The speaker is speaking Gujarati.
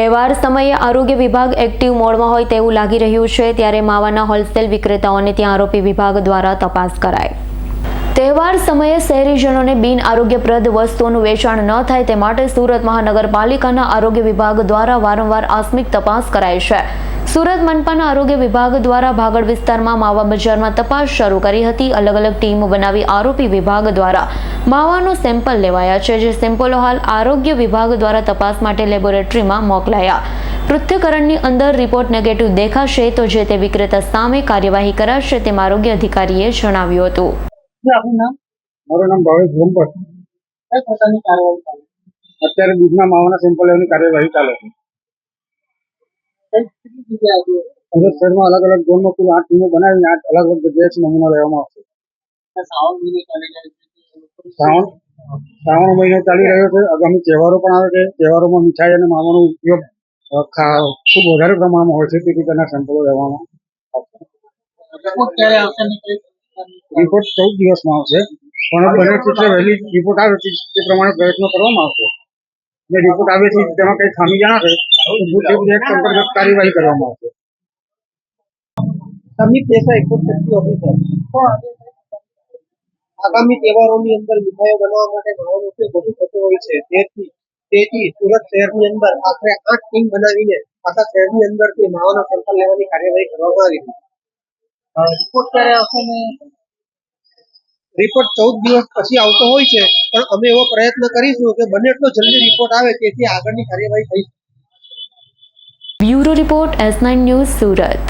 તહેવાર સમયે આરોગ્ય વિભાગ એક્ટિવ મોડમાં હોય તેવું લાગી રહ્યું છે, ત્યારે માવાના હોલસેલ વિક્રેતાઓને ત્યાં આરોપી વિભાગ દ્વારા તપાસ કરાય તહેવાર સમયે શહેરીજનોને બિન આરોગ્યપ્રદ વસ્તુઓનું વેચાણ ન થાય તે માટે સુરત મહાનગરપાલિકાના આરોગ્ય વિભાગ દ્વારા વારંવાર આસ્મિક તપાસ કરાય છે. સુરત મનપાના આરોગ્ય વિભાગ દ્વારા ભાગળ વિસ્તારમાં માવા બજારમાં તપાસ શરૂ કરી હતી. અલગ અલગ ટીમો બનાવી આરોપી વિભાગ દ્વારા માવાનો સેમ્પલ લેવાયા છે જે સેમ્પલો હાલ આરોગ્ય વિભાગ દ્વારા તપાસ માટે લેબોરેટરીમાં મોકલાયા. પૃથ્થકરણની અંદર રિપોર્ટ નેગેટિવ દેખાશે તો જે તે વિક્રેતા સામે કાર્યવાહી કરાશે તેમ આરોગ્ય અધિકારીએ જણાવ્યું હતું. મારું નામ ભાવેશ બ્રહ્મભટ્ટ કઈ પ્રકારની કાર્યવાહી ચાલે? અત્યારે દૂધના માવાના સેમ્પલ લેવાની કાર્યવાહી ચાલે છે. સુરત શહેરમાં અલગ અલગ ઝોનમાં કુલ આઠ ટીમો બનાવીને આઠ અલગ અલગ જગ્યાએથી નમૂના લેવામાં આવશે. શ્રાવણ શ્રાવણ મહિનો ચાલી રહ્યો છે. આગામી તહેવારો પણ આવે છે. તહેવારોમાં મીઠાઈ અને માવાનો ઉપયોગ ખૂબ વધારે પ્રમાણમાં હોય છે. તેથી તેના સેમ્પલો લેવામાં રિપોર્ટ ચૌદ દિવસમાં આવશે. પણ બને તેટલે વહેલી રિપોર્ટ આવે તે તે પ્રમાણે પ્રયત્નો કરવામાં આવશે. અને રિપોર્ટ આવે છે તેમાં કંઈ ખામી જણાશે અંતર્ગત કાર્યવાહી કરવામાં આવશે. સમીપ દેસાઈ ખુદ શક્તિ ઓફિસર આગામી તહેવારોની અંદર મીઠાઈઓ બનાવવા માટે માવાનો ઉપયોગ વધુ થતો હોય છે. તેથી તેથી સુરત શહેરની અંદર આખરે આઠ ટીમ બનાવીને આખા શહેરની અંદરથી માવાનો સેમ્પલ લેવાની કાર્યવાહી કરવામાં આવી હતી. રિપોર્ટ ક્યારે આવશે ને? રિપોર્ટ ચૌદ દિવસ પછી આવતો હોય છે. પણ અમે એવો પ્રયત્ન કરીશું કે બને એટલો જલ્દી રિપોર્ટ આવે તેથી આગળની કાર્યવાહી થઈ શકે. Bureau report S nine news Surat.